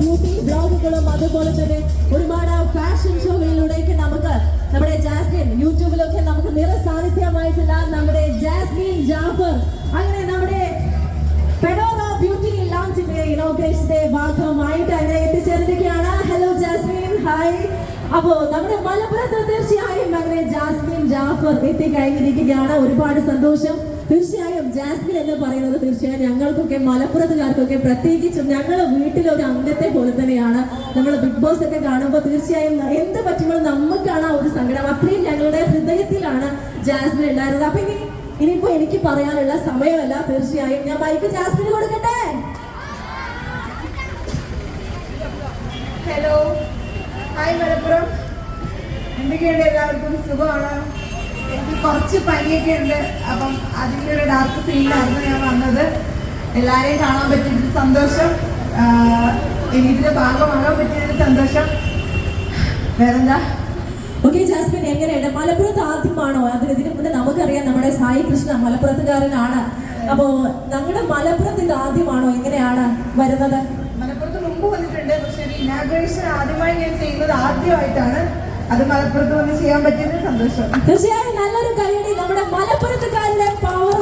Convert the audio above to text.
Beauty ബ്ലോഗുകളും അതുപോലെ തന്നെ ഒരുപാട് ഫാഷൻ ഷോകളിലൂടെയൊക്കെ നമുക്ക് നമ്മുടെ ജാസ്മിൻ യൂട്യൂബിലൊക്കെ നമുക്ക് നിറസാന്നിധ്യമായിട്ടുള്ള നമ്മുടെ ജാസ്മിൻ ജാഫർ അങ്ങനെ നമ്മുടെ പെഡോറ ബ്യൂട്ടി ലോഞ്ചിന്റെ ഇനോഗ്രേഷന്റെ ഭാഗമായിട്ട് അങ്ങനെ എത്തിച്ചേർന്നിരിക്കുകയാണ്. ഹലോ ജാസ്മിൻ ഹായ് അപ്പോ നമ്മുടെ മലപ്പുറത്ത് തീർച്ചയായും അങ്ങനെ ജാസ്മിൻ ജാഫർ എത്തിക്കഴിഞ്ഞിരിക്കുകയാണ്. ഒരുപാട് സന്തോഷം. തീർച്ചയായും ജാസ്മിൻ എന്ന് പറയുന്നത് തീർച്ചയായും ഞങ്ങൾക്കൊക്കെ മലപ്പുറത്തുകാർക്കൊക്കെ പ്രത്യേകിച്ചും ഞങ്ങളുടെ വീട്ടിലെ ഒരു അംഗത്തെ പോലെ തന്നെയാണ്. നമ്മൾ ബിഗ് ബോസ് ഒക്കെ കാണുമ്പോൾ തീർച്ചയായും എന്ത് പറ്റുമ്പോഴും നമുക്കാണ് ആ ഒരു സങ്കടം. അത്രയും ഞങ്ങളുടെ ഹൃദയത്തിലാണ് ജാസ്മിൻ ഉണ്ടായിരുന്നത്. അപ്പൊ ഇനി ഇനിയിപ്പോ എനിക്ക് പറയാനുള്ള സമയമല്ല. തീർച്ചയായും ഞാൻ ബൈക്ക് ജാസ്മിന് കൊടുക്കട്ടെ? Hello hi Malappuram. എന്തൊക്കെയുണ്ട് എല്ലാവർക്കും? സുഖമാണ്? കുറച്ച് പനിയൊക്കെ ഉണ്ട്. അപ്പം അതിന്റെ ഒരു ഡാർക്ക് ഫീൽഡായിരുന്നു ഞാൻ വന്നത്. എല്ലാവരെയും കാണാൻ പറ്റിയതിൽ സന്തോഷം. എനിക്കിതിന്റെ ഭാഗമാകാൻ പറ്റിയതിൽ സന്തോഷം. വേറെന്താ? ഓക്കെ ജാസ്മിൻ എങ്ങനെയുണ്ട്? മലപ്പുറത്ത് ആദ്യമാണോ? അതിന് ഇതിനു മുന്നേ നമുക്കറിയാം നമ്മുടെ സായി കൃഷ്ണ മലപ്പുറത്തുകാരനാണ്. അപ്പോ നമ്മുടെ മലപ്പുറത്ത് ഇത് ആദ്യമാണോ? എങ്ങനെയാണ് വരുന്നത്? മലപ്പുറത്ത് മുമ്പ് വന്നിട്ടുണ്ട്. പക്ഷെ ഇനാഗ്രേഷൻ ആദ്യമായി ഞാൻ ചെയ്യുന്നത് ആദ്യമായിട്ടാണ്. അത് മലപ്പുറത്ത് വന്ന് ചെയ്യാൻ പറ്റിയത് സന്തോഷം. തീർച്ചയായും നല്ലൊരു കൈയടി നമ്മുടെ മലപ്പുറത്തുകാരുടെ പവർ